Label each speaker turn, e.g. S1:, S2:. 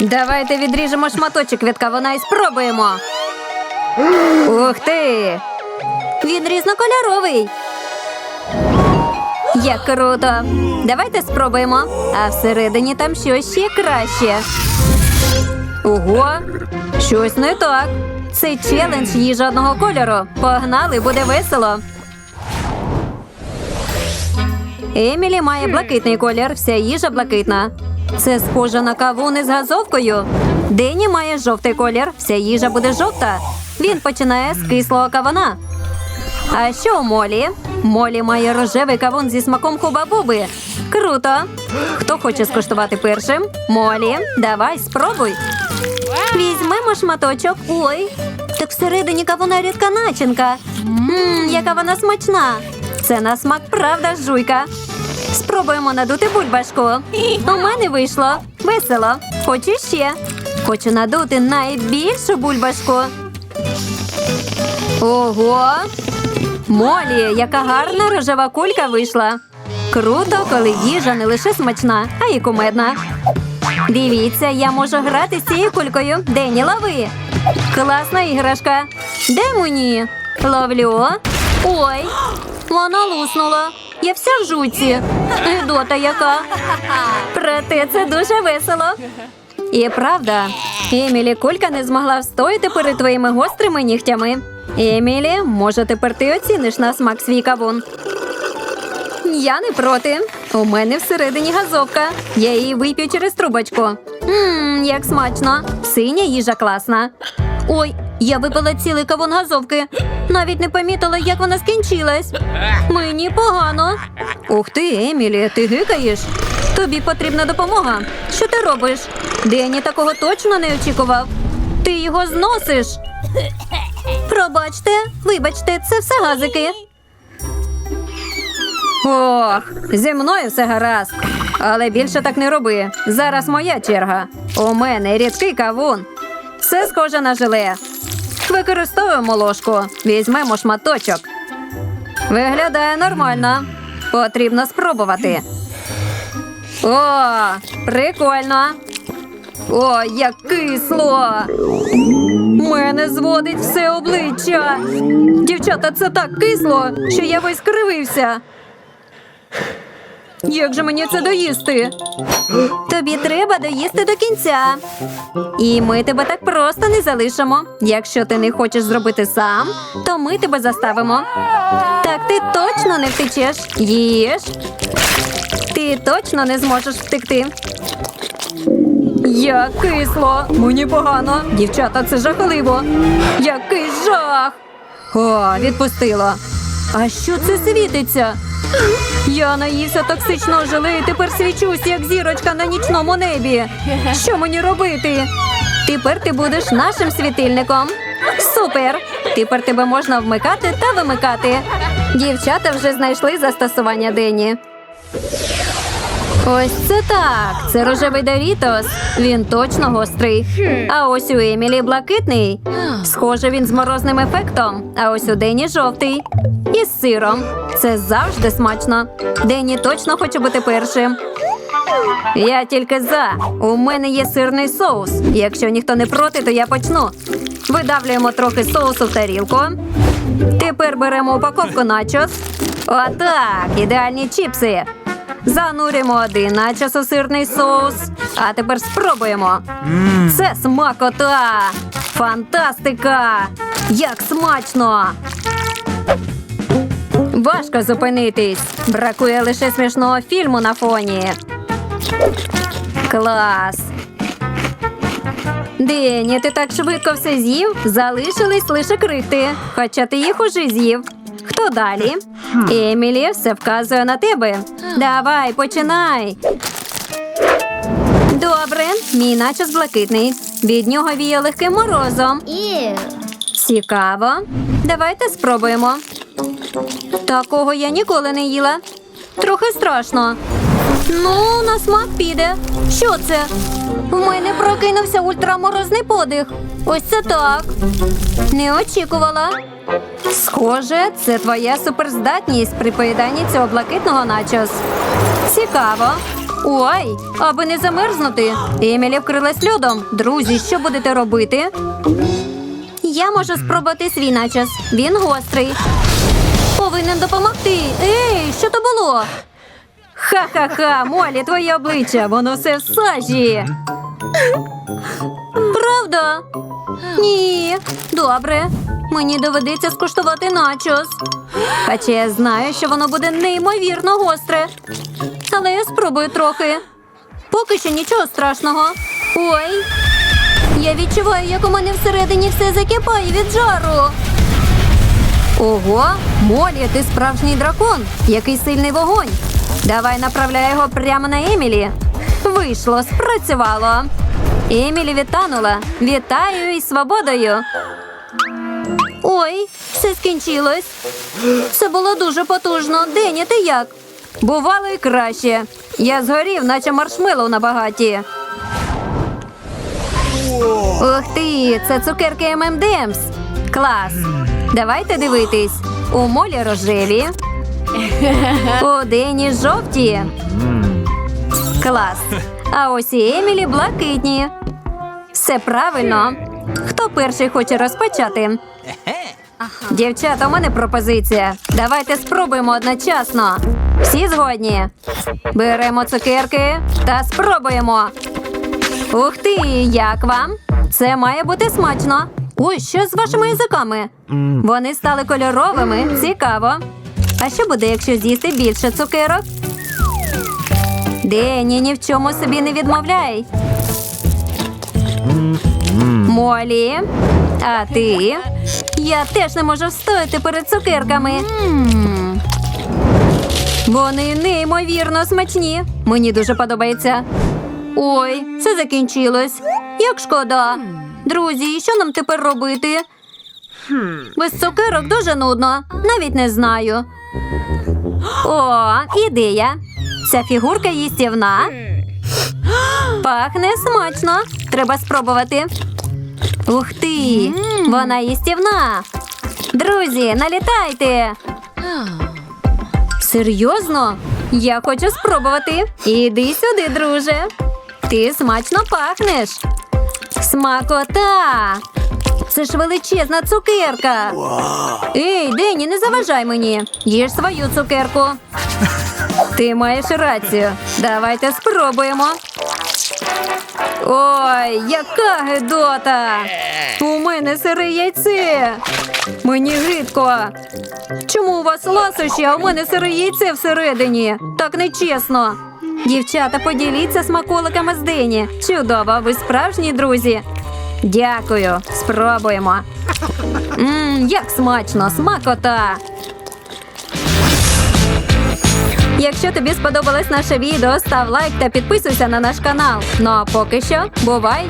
S1: Давайте відріжемо шматочок від кавуна і спробуємо. Ух ти! Він різнокольоровий. Як круто! Давайте спробуємо. А всередині там щось ще краще. Ого, щось не так. Це челендж їжа одного кольору. Погнали, буде весело. Емілі має блакитний колір, вся їжа блакитна. Це схоже на кавун із газовкою. Дені має жовтий колір, вся їжа буде жовта. Він починає з кислого кавуна. А що у Молі? Молі має рожевий кавун зі смаком хуба-буби. Круто. Хто хоче скуштувати першим? Молі, давай, спробуй. Візьмемо шматочок. Ой, так всередині кавуна рідка начинка. Мм, яка вона смачна. Це на смак правда жуйка. Спробуємо надути бульбашку. У мене вийшло. Весело. Хочу ще. Хочу надути найбільшу бульбашку. Ого! Молі, яка гарна рожева кулька вийшла. Круто, коли їжа не лише смачна, а й кумедна. Дивіться, я можу грати з цією кулькою. Дені, лови. Класна іграшка. Де мені? Ловлю. Ой, вона луснула. Я вся в жуці. Гидота яка. Проте це дуже весело. І правда, Емілі кулька не змогла встояти перед твоїми гострими нігтями. Емілі, може, тепер ти оціниш на смак свій кавун. Я не проти. У мене всередині газовка. Я її вип'ю через трубочку. Ммм, як смачно. Синя їжа класна. Ой, я випила цілий кавун газовки. Навіть не помітила, як вона скінчилась. Мені погано. Ух ти, Емілі, ти гикаєш. Тобі потрібна допомога. Що ти робиш? Дені такого точно не очікував. Ти його зносиш. Пробачте, вибачте, це все газики. Ох, зі мною все гаразд. Але більше так не роби. Зараз моя черга. У мене рідкий кавун. Це схоже на желе. Використовуємо ложку. Візьмемо шматочок. Виглядає нормально. Потрібно спробувати. О, прикольно. О, як кисло. Мене зводить все обличчя. Дівчата, це так кисло, що я весь кривився. Як же мені це доїсти? Тобі треба доїсти до кінця. І ми тебе так просто не залишимо. Якщо ти не хочеш зробити сам, то ми тебе заставимо. Так ти точно не втечеш. Їж. Ти точно не зможеш втекти. Як кисло, мені погано. Дівчата, це жахливо. Який жах. О, відпустило. А що це світиться? Я наївся токсичного желе і тепер свічусь, як зірочка на нічному небі. Що мені робити? Тепер ти будеш нашим світильником. Супер! Тепер тебе можна вмикати та вимикати. Дівчата вже знайшли застосування Дені. Ось це так. Це рожевий Дорітос. Він точно гострий. А ось у Емілі блакитний. Схоже, він з морозним ефектом. А ось у Дені жовтий. І з сиром. Це завжди смачно. Дені точно хоче бути першим. Я тільки за. У мене є сирний соус. Якщо ніхто не проти, то я почну. Видавлюємо трохи соусу в тарілку. Тепер беремо упаковку начос. Отак, ідеальні чіпси. Зануримо один начос у сирний соус. А тепер спробуємо. Це смакота! Фантастика! Як смачно! Важко зупинитись. Бракує лише смішного фільму на фоні. Клас. Дені, ти так швидко все з'їв? Залишились лише крихти. Хоча ти їх уже з'їв. Хто далі? Емілі все вказує на тебе. Давай, починай. Добре, мій начос блакитний. Від нього віє легким морозом. Цікаво. Давайте спробуємо. Такого я ніколи не їла. Трохи страшно. Ну, на смак піде. Що це? У мене прокинувся ультраморозний подих. Ось це так. Не очікувала. Схоже, це твоя суперздатність при поїданні цього блакитного начос. Цікаво. Ой, аби не замерзнути. Емілі вкрилась льодом. Друзі, що будете робити? Я можу спробувати свій начос. Він гострий. Повинен допомогти. Ей, що то було? Ха-ха-ха, Молі, твоє обличчя, воно все в сажі. Правда? Ні. Добре. Мені доведеться скуштувати начос. Хоча я знаю, що воно буде неймовірно гостре. Але я спробую трохи. Поки що нічого страшного. Ой. Я відчуваю, як у мене всередині все закипає від жару. Ого, Молі, ти справжній дракон. Який сильний вогонь. Давай направляй його прямо на Емілі. Вийшло, спрацювало. Емілі відтанула. Вітаю із свободою. Ой, все скінчилось. Це було дуже потужно. Дені, ти як? Бувало і краще. Я згорів, наче маршмеллоу на багаті. Ух ти, це цукерки ММДМС. Клас. Давайте дивитись. У молі рожеві. У Дені жовті. Клас. А ось і Емілі блакитні. Все правильно. Хто перший хоче розпочати? Дівчата, у мене пропозиція. Давайте спробуємо одночасно. Всі згодні. Беремо цукерки та спробуємо. Ух ти, як вам? Це має бути смачно. Ой, що з вашими язиками? Вони стали кольоровими. Цікаво. А що буде, якщо з'їсти більше цукерок? Дені, ні в чому собі не відмовляй. Молі, а ти? Я теж не можу встояти перед цукерками. Вони неймовірно смачні. Мені дуже подобається. Ой, все закінчилось. Як шкода. Друзі, що нам тепер робити? Без цукерок дуже нудно. Навіть не знаю. О, ідея. Ця фігурка їстівна. Пахне смачно. Треба спробувати. Ух ти! Вона їстівна. Друзі, налітайте. Серйозно? Я хочу спробувати. Іди сюди, друже. Ти смачно пахнеш. Смакота. Це ж величезна цукерка. Ей, Дені, не заважай мені. Їж свою цукерку. Ти маєш рацію. Давайте спробуємо. Ой, яка гидота! У мене сире яйце. Мені гидко. Чому у вас ласощі, а у мене сире яйце всередині? Так нечесно. Дівчата, поділіться смаколиками з дині. Чудово, ви справжні друзі. Дякую, спробуємо. Мм, як смачно, смакота. Якщо тобі сподобалось наше відео, став лайк та підписуйся на наш канал. Ну а поки що, бувай!